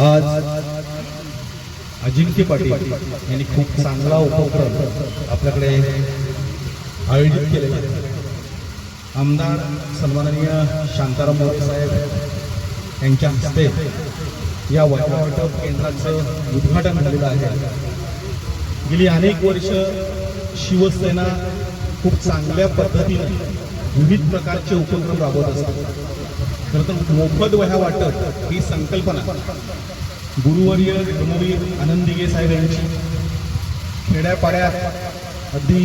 आज अजिंक्य पाटील यांनी खूप चांगला उपक्रम आपल्याकडे आयोजित केलेला आहे. आमदार सन्माननीय शांताराम मोरे साहेब यांच्या हस्ते या वाटप केंद्राचं उद्घाटन झालेलं आहे. गेली अनेक वर्ष शिवसेना खूप चांगल्या पद्धतीने विविध प्रकारचे उपक्रम राबवत असतात. खरं तर मोफत वह्या वाटप ही संकल्पना. गुरुवर्य धर्मवीर आनंदिगे साहेब यांची. खेड्यापाड्यात अगदी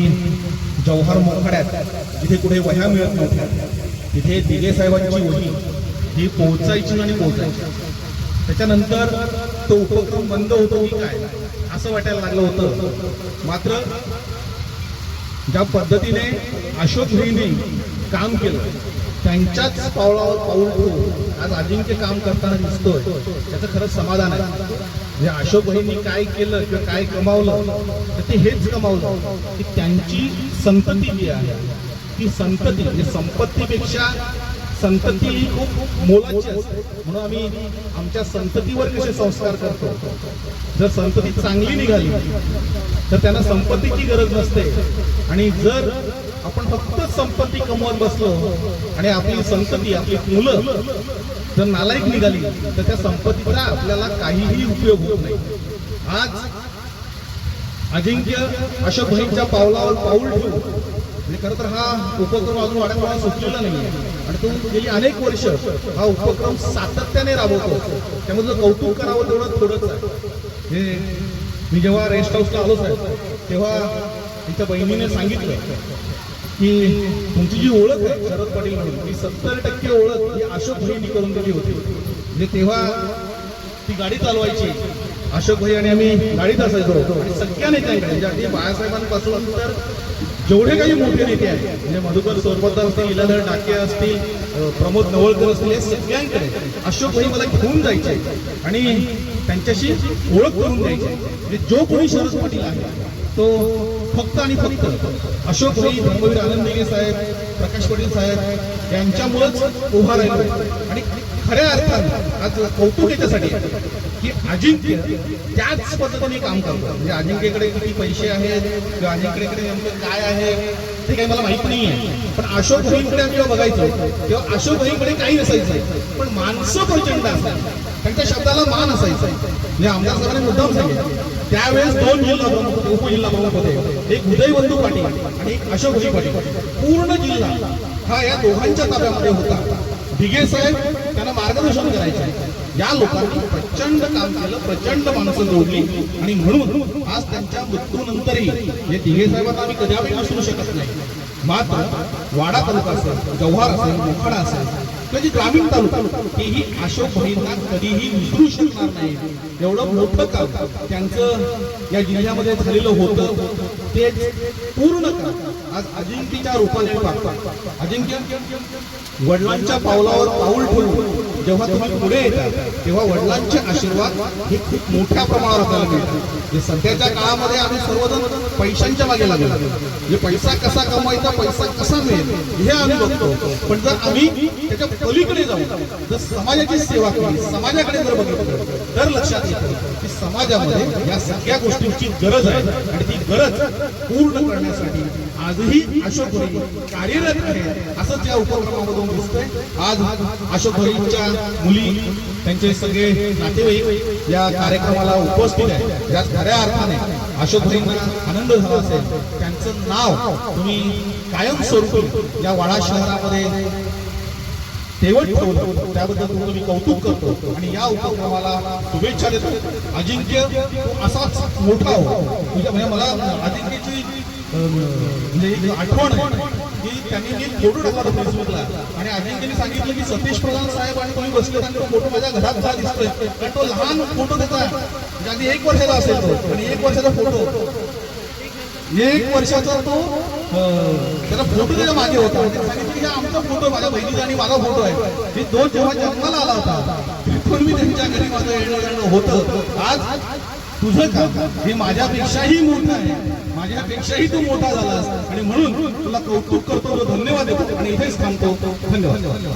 जव्हार मोखड्यात जिथे कुठे वह्या मिळत नव्हत्या तिथे दिगे साहेबांची वही ही पोहोचायची आणि पोहोचायची. त्याच्यानंतर तो उपक्रम बंद होतो की काय असं वाटायला लागलं होतं. मात्र ज्या पद्धतीने अशोक भाईंनी काम केलं त्यांच्याच पावलावर पाऊल ठेवून आज अजिंक्य काम करताना दिसतोय. त्याचं खरंच समाधान आहे. म्हणजे अशोक भाईंनी काय केलं किंवा काय कमावलं तर ते हेच कमावलं की त्यांची संतती जी आहे ती संतती म्हणजे संपत्तीपेक्षा संतती ही खूप मोलाची असते. म्हणून आम्ही आमच्या संततीवर कसे संस्कार करतो? जर संतती चांगली निघाली तर त्यांना संपत्तीची गरज नसते. आणि जर आपण फक्त संपत्ती कमवत बसलो आणि आपली संतती आपली मुलं जर नालायक निघाली तर त्या संपत्तीचा आपल्याला काहीही उपयोग होत नाही. आज अजिंक्य अशोक भाईच्या पावलावर पाऊल ठेवून म्हणजे खरं तर हा उपक्रम अजून वाड्यामुळे सुटलेला नाही आणि तो गेली अनेक वर्ष हा उपक्रम सातत्याने राबवतो. त्यामुळे जर कौतुक करावं तेवढं थोडंच आहे. हे मी जेव्हा रेस्ट हाऊसला आलो साहेब तेव्हा तिच्या बहिणीने सांगितलं की तुमची जी ओळख आहे शरद पाटील म्हणून ती सत्तर टक्के ओळख ही अशोक भाईंनी करून दिली होती. म्हणजे तेव्हा ती गाडी चालवायची अशोक भाई आणि आम्ही गाडीत असायचो. आणि सगळ्या नेत्यांकडे म्हणजे अगदी बाळासाहेबांपासून तर जेवढे काही मोठे नेते आहेत म्हणजे मधुकर सोरपत्ता असतील इलाधर डाके असतील प्रमोद नवळकर असतील हे सगळ्यांकडे अशोक भाई मला घेऊन जायचे आणि त्यांच्याशी ओळख करून द्यायची. म्हणजे जो कोणी शरद पाटील आहे तो फक्त आणि फक्त अशोक भाई धर्मवीर आनंदगे साहेब प्रकाश पाटील साहेब यांच्यामुळेच उभा राहिलो. आणि खऱ्या अर्थाने आज कौतुक याच्यासाठी की अजिंक्य त्याच पद्धतीने काम करतो म्हणजे अजिंक्यकडे किती पैसे आहेत किंवा अजिंक्यकडे नेमकं काय आहे ते काही मला माहीत नाही आहे पण अशोक भाईंकडे आम्ही जेव्हा बघायचो तेव्हा अशोक भाईंकडे काही नसायचं. पण माणसं प्रचंड असायची. त्यांच्या शब्दाला मान असायचं. म्हणजे आमदार साहेबांनी मुद्दाम सांगितलं. त्यावेळेस दोन जिल्हा प्रमुख उपजिल्हा प्रमुख होते. एक उदयबंधू पाटील आणि एक अशोकजी पाटील. पूर्ण जिल्हा हा या दोघांच्या ताब्यामध्ये होता. भिगे साहेब त्यांना मार्गदर्शन करायचे. या लोकांनी प्रचंड काम केलं प्रचंड माणसं जोडली. आणि म्हणून आज त्यांच्या मृत्यूनंतरही हे दिघे साहेबांना आम्ही कधी विसरू शकत नाही. मात्र वाडा तालुका असेल जव्हार असेल मोखाडा असेल म्हणजे ग्रामीण तालुका तेही अशोक भाईंना कधीही विसरू शकणार नाही एवढं मोठं काम त्यांचं या जिल्ह्यामध्ये झालेलं होतं. ते पूर्ण आज अजिंक्यच्या रूपाने पाहतात अजिंक्य वडिलांच्या पावलावर पाऊल ठेवून जेव्हा तुम्ही पुढे येतात तेव्हा वडिलांचे आशीर्वाद हे खूप मोठ्या प्रमाणावर आपल्याला मिळतात. जे सध्याच्या काळामध्ये आम्ही सर्वजण पैशांच्या मागे लागलो म्हणजे पैसा कसा कमवायचा पैसा कसा मिळेल हे आम्ही बघतो. पण जर आम्ही त्याच्या पलीकडे जाऊ जर समाजाची सेवा केली समाजाकडे जर बघितलं तर लक्षात येतं की समाजामध्ये या सगळ्या गोष्टींची गरज आहे. आणि ती गरज पूर्ण करण्यासाठी आजही अशोक भाई कार्यरत आहे. असंच या उपक्रमामधून दिसतंय. आज अशोक भरींच्या मुली त्यांचे सगळे नातेवाईक या कार्यक्रमाला उपस्थित आहे यात खऱ्या अर्थाने अशोक भाईंना आनंद झाला असेल. त्यांचं नाव तुम्ही कायमस्वरूपी या वाडा शहरामध्ये तेवट ठेवलं त्याबद्दल तुमचं मी कौतुक करतो. आणि या उपक्रमाला शुभेच्छा देतो. अजिंक्य तू असाच मोठा हो. तुझ्या म्हणजे मला अजिंक्यची म्हणजे एक आठवण की त्यांनी मी फोटो टाकला होता फेसबुकला. आणि अजिंक्यने सांगितलं की सतीश प्रधान साहेब आणि तुम्ही बसले आणि तो फोटो माझ्या घरात जा दिसतोय. कारण तो लहान फोटो त्याचा म्हणजे एक वर्षाचा असेल तो. आणि एक वर्षाचा फोटो. एक वर्षाचा तो हो. त्याला फोटो त्याच्यामागे होता. सांगितलं की आमचा फोटो माझ्या बहिणीचा आणि माझा फोटो आहे. हे दोन जेव्हा जन्माला आला होता तिथून मी त्यांच्या घरी माझं येणं जाणं होतं. आज तुझं काम हे माझ्यापेक्षाही मोठं आहे. माझ्यापेक्षाही तू मोठा झालास. आणि म्हणून तुला कौतुक करतो धन्यवाद देतो. आणि इथेच थांबतो. धन्यवाद.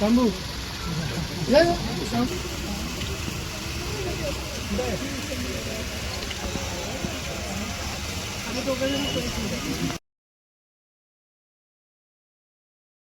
Tambu. Ya, ya.